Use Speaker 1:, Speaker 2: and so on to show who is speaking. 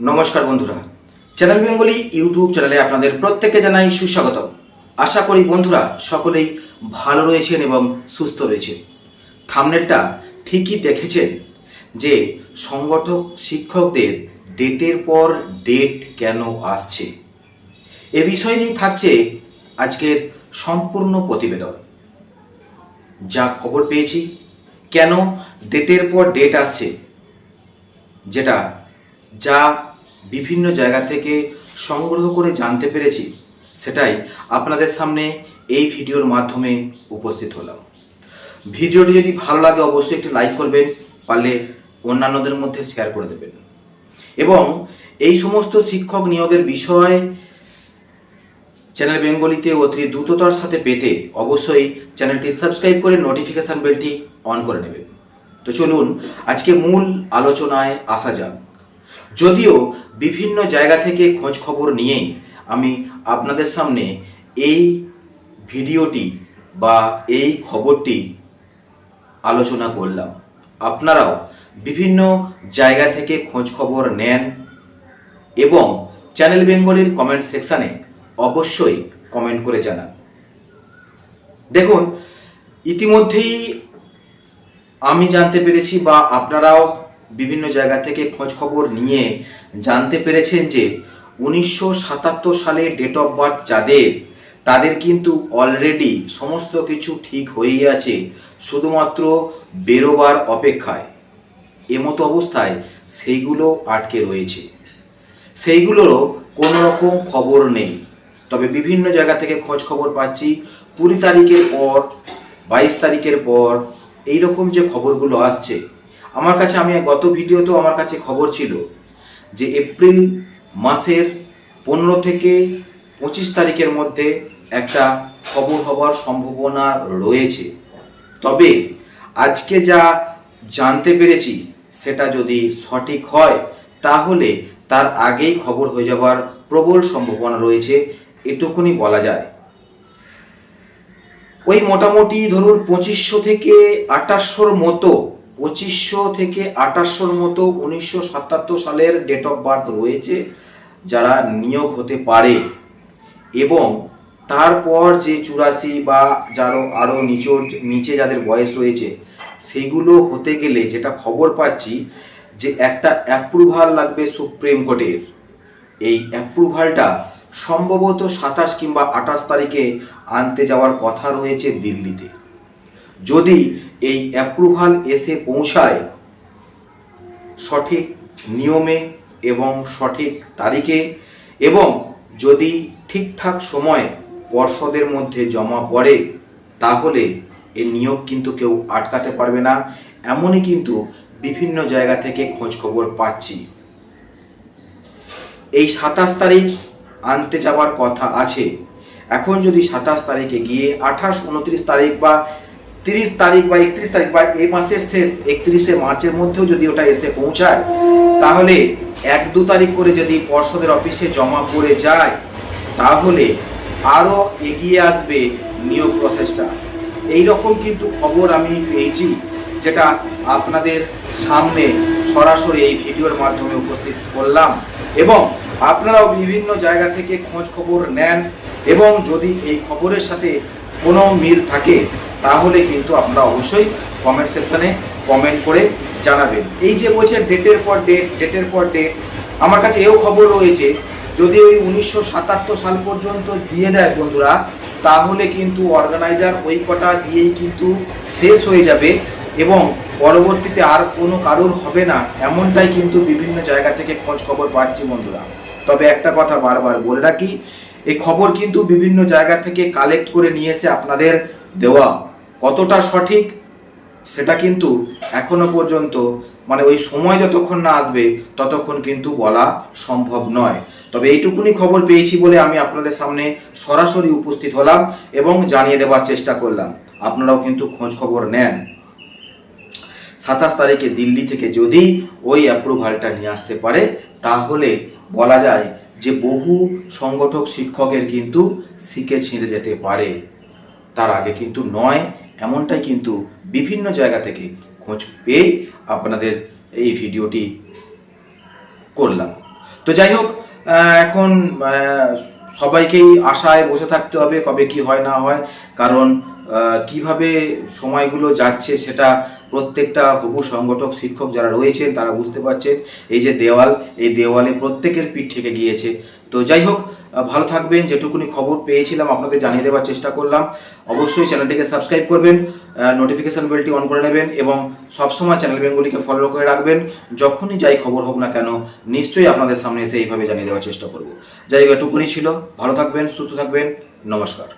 Speaker 1: নমস্কার বন্ধুরা। Channel Bengali YouTube চ্যানেলে আপনাদের প্রত্যেককে জানাই সুস্বাগত আশা করি বন্ধুরা সকলেই ভালো রয়েছেন এবং সুস্থ রয়েছেন। থামনেলটা ঠিকই দেখেছেন যে সংগঠক, শিক্ষকদের ডেটের পর ডেট কেন আসছে। এ বিষয় নিয়ে থাকছে আজকের সম্পূর্ণ প্রতিবেদন। যা খবর পেয়েছি, কেন ডেটের পর ডেট আসছে, যেটা যা বিভিন্ন জায়গা থেকে সংগ্রহ করে জানতে পেরেছি, সেটাই আপনাদের সামনে এই ভিডিওর মাধ্যমে উপস্থিত হলাম। ভিডিওটি যদি ভালো লাগে, অবশ্যই একটি লাইক করবেন, পারলে অন্যান্যদের মধ্যে শেয়ার করে দেবেন। এবং এই সমস্ত শিক্ষক নিয়োগের বিষয় চ্যানেল বেঙ্গলিতে অতি দ্রুততার সাথে পেতে অবশ্যই চ্যানেলটি সাবস্ক্রাইব করে নোটিফিকেশান বেলটি অন করে নেবেন। তো চলুন, আজকে মূল আলোচনায় আসা যাক। যদিও বিভিন্ন জায়গা থেকে খোঁজ খবর নিয়েই আমি আপনাদের সামনে এই ভিডিওটি বা এই খবরটি আলোচনা করলাম। আপনারাও বিভিন্ন জায়গা থেকে খোঁজ খবর নেন এবং চ্যানেল বেঙ্গলির কমেন্ট সেকশানে অবশ্যই কমেন্ট করে জানান। দেখুন, ইতিমধ্যেই আমি জানতে পেরেছি বা আপনারাও বিভিন্ন জায়গা থেকে খোঁজ খবর নিয়ে জানতে পেরেছেন যে উনিশশো সাতাত্তর সালে ডেট অফ বার্থ যাদের, তাদের কিন্তু অলরেডি সমস্ত কিছু ঠিক হয়েই আছে, শুধুমাত্র বেরোবার অপেক্ষায়। এমতো অবস্থায় সেইগুলো আটকে রয়েছে। সেইগুলোরও কোনো রকম খবর নেই। তবে বিভিন্ন জায়গা থেকে খোঁজ খবর পাচ্ছি, কুড়ি তারিখের পর, বাইশ তারিখের পর এই রকম যে খবরগুলো আসছে আমার কাছে, আমি গত ভিডিওতেও আমার কাছে খবর ছিল যে এপ্রিল মাসের পনেরো থেকে পঁচিশ তারিখের মধ্যে একটা খবর হবার সম্ভাবনা রয়েছে। তবে আজকে যা জানতে পেরেছি, সেটা যদি সঠিক হয়, তাহলে তার আগেই খবর হয়ে যাবার প্রবল সম্ভাবনা রয়েছে, এটুকুনি বলা যায়। ওই মোটামুটি ধরুন পঁচিশশো থেকে আঠাশশোর মতো পঁচিশশো থেকে আঠাশশোর মতো উনিশশো সাতাত্তর সালের ডেট অফ বার্থ রয়েছে, যারা নিয়োগ হতে পারে। এবং তারপর যে চুরাশি বা যারও আরও নিচর নিচে যাদের বয়স রয়েছে, সেগুলো হতে গেলে যেটা খবর পাচ্ছি যে একটা অ্যাপ্রুভাল লাগবে সুপ্রিম কোর্টের। এই অ্যাপ্রুভালটা সম্ভবত সাতাশ কিংবা আঠাশ তারিখে আনতে যাওয়ার কথা রয়েছে দিল্লিতে। যদি এই অ্যাপ্রুভাল এসে পৌঁছায় সঠিক নিয়মে এবং সঠিক তারিখে এবং যদি ঠিকঠাক সময় পর্ষদের মধ্যে জমা পড়ে, তাহলে এই নিয়োগ কিন্তু কেউ আটকাতে পারবে না। এমনই কিন্তু বিভিন্ন জায়গা থেকে খোঁজ খবর পাচ্ছি। এই সাতাশ তারিখ আনতে যাওয়ার কথা আছে। এখন যদি সাতাশ তারিখে গিয়ে আঠাশ, উনত্রিশ তারিখ বা তিরিশ তারিখ বা একত্রিশ তারিখ বা এই মাসের শেষ, একত্রিশে মার্চের মধ্যেও যদি ওটা এসে পৌঁছায়, তাহলে এক দু তারিখ করে যদি পর্ষদের অফিসে জমা পড়ে যায়, তাহলে আরও এগিয়ে আসবে নিয়োগ প্রসেসটা এই রকম কিন্তু খবর আমি পেয়েছি, যেটা আপনাদের সামনে সরাসরি এই ভিডিওর মাধ্যমে উপস্থিত করলাম এবং আপনারাও বিভিন্ন জায়গা থেকে খোঁজ খবর নেন এবং যদি এই খবরের সাথে কোনো মিল থাকে, তাহলে কিন্তু আপনারা অবশ্যই কমেন্ট সেকশানে কমেন্ট করে জানাবেন। এই যে বলছে ডেটের পর ডেট ডেটের পর ডেট আমার কাছে এও খবর রয়েছে, যদি ওই উনিশশো সাতাত্তর সাল পর্যন্ত দিয়ে দেয় বন্ধুরা, তাহলে কিন্তু অর্গানাইজার ওই কটা দিয়েই কিন্তু শেষ হয়ে যাবে এবং পরবর্তীতে আর কোনো কারোর হবে না, এমনটাই কিন্তু বিভিন্ন জায়গা থেকে খোঁজ খবর পাচ্ছি বন্ধুরা। তবে একটা কথা বারবার বলে রাখি এই খবর কিন্তু বিভিন্ন জায়গা থেকে কালেক্ট করে নিয়ে এসে আপনাদের দেওয়া। কতটা সঠিক সেটা কিন্তু এখনও পর্যন্ত মানে ওই সময় যতক্ষণ না আসবে, ততক্ষণ কিন্তু বলা সম্ভব নয়। তবে এইটুকুনি খবর পেয়েছি বলে আমি আপনাদের সামনে সরাসরি উপস্থিত হলাম এবং জানিয়ে দেওয়ার চেষ্টা করলাম। আপনারাও কিন্তু খোঁজ খবর নেন। সাতাশ তারিখে দিল্লি থেকে যদি ওই অ্যাপ্রুভালটা নিয়ে আসতে পারে, তাহলে বলা যায় যে বহু সংগঠক শিক্ষকের কিন্তু শিখে ছিঁড়ে যেতে পারে। তার আগে কিন্তু নয়, এমনটাই কিন্তু বিভিন্ন জায়গা থেকে খোঁজ পেয়ে আপনাদের এই ভিডিওটি করলাম। তো যাই হোক এখন সবাইকেই আশায় বসে থাকতে হবে কবে কি হয় না হয়। কারণ কীভাবে সময়গুলো যাচ্ছে সেটা প্রত্যেকটা হবু সংগঠক, শিক্ষক যারা রয়েছেন তারা বুঝতে পারছেন। এই যে দেওয়াল, এই দেওয়ালে প্রত্যেকের পিঠ থেকে গিয়েছে। তো যাই হোক ভালো থাকবেন। যেটুকুনি খবর পেয়েছিলাম আপনাদের জানিয়ে দেওয়ার চেষ্টা করলাম। অবশ্যই চ্যানেলটিকে সাবস্ক্রাইব করবেন নোটিফিকেশান বেলটি অন করে নেবেন এবং সবসময় চ্যানেল বেঙ্গলিকে ফলো করে রাখবেন। যখনই যাই খবর হোক না কেন, নিশ্চয়ই আপনাদের সামনে এসে এইভাবে জানিয়ে দেওয়ার চেষ্টা করব। যাই হোক, এটুকুনি ছিল। ভালো থাকবেন, সুস্থ থাকবেন। নমস্কার।